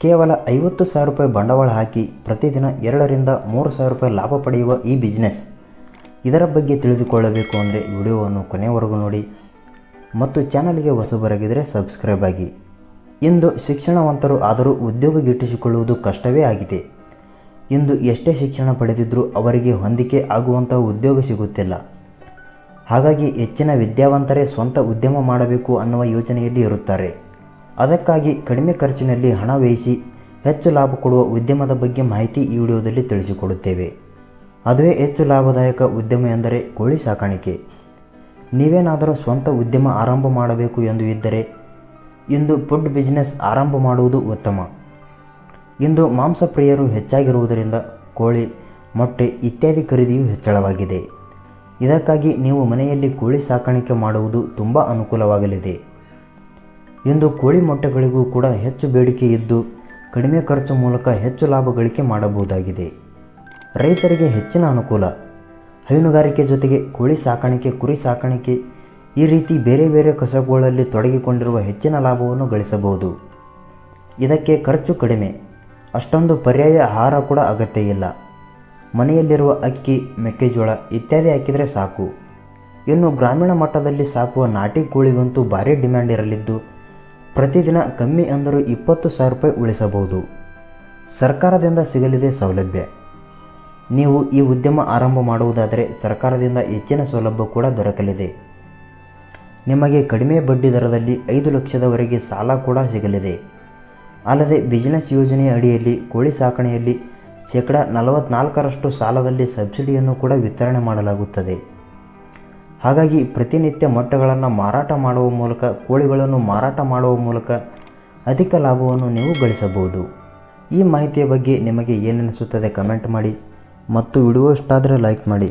ಕೇವಲ ಐವತ್ತು ಸಾವಿರ ರೂಪಾಯಿ ಬಂಡವಾಳ ಹಾಕಿ ಪ್ರತಿದಿನ ಎರಡರಿಂದ ಮೂರು ಸಾವಿರ ರೂಪಾಯಿ ಲಾಭ ಪಡೆಯುವ ಈ ಬಿಸ್ನೆಸ್ ಇದರ ಬಗ್ಗೆ ತಿಳಿದುಕೊಳ್ಳಬೇಕು ಅಂದರೆ ವಿಡಿಯೋವನ್ನು ಕೊನೆವರೆಗೂ ನೋಡಿ. ಮತ್ತು ಚಾನಲ್ಗೆ ಹೊಸಬರಾಗಿದ್ದರೆ ಸಬ್ಸ್ಕ್ರೈಬ್ ಆಗಿ. ಇಂದು ಶಿಕ್ಷಣವಂತರು ಆದರೂ ಉದ್ಯೋಗ ಗಿಟ್ಟಿಸಿಕೊಳ್ಳುವುದು ಕಷ್ಟವೇ ಆಗಿದೆ. ಇಂದು ಎಷ್ಟೇ ಶಿಕ್ಷಣ ಪಡೆದಿದ್ದರೂ ಅವರಿಗೆ ಹೊಂದಿಕೆ ಆಗುವಂಥ ಉದ್ಯೋಗ ಸಿಗುತ್ತಿಲ್ಲ. ಹಾಗಾಗಿ ಹೆಚ್ಚಿನ ವಿದ್ಯಾವಂತರೇ ಸ್ವಂತ ಉದ್ಯಮ ಮಾಡಬೇಕು ಅನ್ನುವ ಯೋಚನೆಯಲ್ಲಿ ಇರುತ್ತಾರೆ. ಅದಕ್ಕಾಗಿ ಕಡಿಮೆ ಖರ್ಚಿನಲ್ಲಿ ಹಣ ವ್ಯಯಿಸಿ ಹೆಚ್ಚು ಲಾಭ ಕೊಡುವ ಉದ್ಯಮದ ಬಗ್ಗೆ ಮಾಹಿತಿ ಈ ವಿಡಿಯೋದಲ್ಲಿ ತಿಳಿಸಿಕೊಡುತ್ತೇವೆ. ಅದುವೇ ಹೆಚ್ಚು ಲಾಭದಾಯಕ ಉದ್ಯಮ ಎಂದರೆ ಕೋಳಿ ಸಾಕಾಣಿಕೆ. ನೀವೇನಾದರೂ ಸ್ವಂತ ಉದ್ಯಮ ಆರಂಭ ಮಾಡಬೇಕು ಎಂದು ಇದ್ದರೆ ಇಂದು ಫುಡ್ ಬಿಸ್ನೆಸ್ ಆರಂಭ ಮಾಡುವುದು ಉತ್ತಮ. ಇಂದು ಮಾಂಸಪ್ರಿಯರು ಹೆಚ್ಚಾಗಿರುವುದರಿಂದ ಕೋಳಿ, ಮೊಟ್ಟೆ ಇತ್ಯಾದಿ ಖರೀದಿಯು ಹೆಚ್ಚಳವಾಗಿದೆ. ಇದಕ್ಕಾಗಿ ನೀವು ಮನೆಯಲ್ಲಿ ಕೋಳಿ ಸಾಕಾಣಿಕೆ ಮಾಡುವುದು ತುಂಬ ಅನುಕೂಲವಾಗಲಿದೆ. ಇಂದು ಕೋಳಿ ಮೊಟ್ಟೆಗಳಿಗೂ ಕೂಡ ಹೆಚ್ಚು ಬೇಡಿಕೆ ಇದ್ದು, ಕಡಿಮೆ ಖರ್ಚು ಮೂಲಕ ಹೆಚ್ಚು ಲಾಭ ಗಳಿಕೆ ಮಾಡಬಹುದಾಗಿದೆ. ರೈತರಿಗೆ ಹೆಚ್ಚಿನ ಅನುಕೂಲ. ಹೈನುಗಾರಿಕೆ ಜೊತೆಗೆ ಕೋಳಿ ಸಾಕಾಣಿಕೆ, ಕುರಿ ಸಾಕಾಣಿಕೆ ಈ ರೀತಿ ಬೇರೆ ಬೇರೆ ಕಸಬುಗಳಲ್ಲಿ ತೊಡಗಿಕೊಂಡಿರುವ ಹೆಚ್ಚಿನ ಲಾಭವನ್ನು ಗಳಿಸಬಹುದು. ಇದಕ್ಕೆ ಖರ್ಚು ಕಡಿಮೆ. ಅಷ್ಟೊಂದು ಪರ್ಯಾಯ ಆಹಾರ ಕೂಡ ಅಗತ್ಯ ಇಲ್ಲ. ಮನೆಯಲ್ಲಿರುವ ಅಕ್ಕಿ, ಮೆಕ್ಕೆಜೋಳ ಇತ್ಯಾದಿ ಹಾಕಿದರೆ ಸಾಕು. ಇನ್ನು ಗ್ರಾಮೀಣ ಮಟ್ಟದಲ್ಲಿ ಸಾಕುವ ನಾಟಿ ಕೋಳಿಗಂತೂ ಭಾರೀ ಡಿಮ್ಯಾಂಡ್ ಇರಲಿದ್ದು ಪ್ರತಿದಿನ ಕಮ್ಮಿ ಅಂದರೂ ಇಪ್ಪತ್ತು ಸಾವಿರ ರೂಪಾಯಿ ಉಳಿಸಬಹುದು. ಸರ್ಕಾರದಿಂದ ಸಿಗಲಿದೆ ಸೌಲಭ್ಯ. ನೀವು ಈ ಉದ್ಯಮ ಆರಂಭ ಮಾಡುವುದಾದರೆ ಸರ್ಕಾರದಿಂದ ಹೆಚ್ಚಿನ ಸೌಲಭ್ಯ ಕೂಡ ದೊರಕಲಿದೆ. ನಿಮಗೆ ಕಡಿಮೆ ಬಡ್ಡಿ ದರದಲ್ಲಿ ಐದು ಲಕ್ಷದವರೆಗೆ ಸಾಲ ಕೂಡ ಸಿಗಲಿದೆ. ಅಲ್ಲದೆ ಬಿಸಿನೆಸ್ ಯೋಜನೆಯ ಅಡಿಯಲ್ಲಿ ಕೋಳಿ ಸಾಕಣೆಯಲ್ಲಿ ಶೇಕಡ ನಲವತ್ತ್ನಾಲ್ಕರಷ್ಟು ಸಾಲದಲ್ಲಿ ಸಬ್ಸಿಡಿಯನ್ನು ಕೂಡ ವಿತರಣೆ ಮಾಡಲಾಗುತ್ತದೆ. ಹಾಗಾಗಿ ಪ್ರತಿನಿತ್ಯ ಮೊಟ್ಟೆಗಳನ್ನು ಮಾರಾಟ ಮಾಡುವ ಮೂಲಕ, ಕೋಳಿಗಳನ್ನು ಮಾರಾಟ ಮಾಡುವ ಮೂಲಕ ಅಧಿಕ ಲಾಭವನ್ನು ನೀವು ಗಳಿಸಬಹುದು. ಈ ಮಾಹಿತಿಯ ಬಗ್ಗೆ ನಿಮಗೆ ಏನೆನಿಸುತ್ತದೆ ಕಮೆಂಟ್ ಮಾಡಿ ಮತ್ತು ವಿಡಿಯೋ ಇಷ್ಟಾದರೆ ಲೈಕ್ ಮಾಡಿ.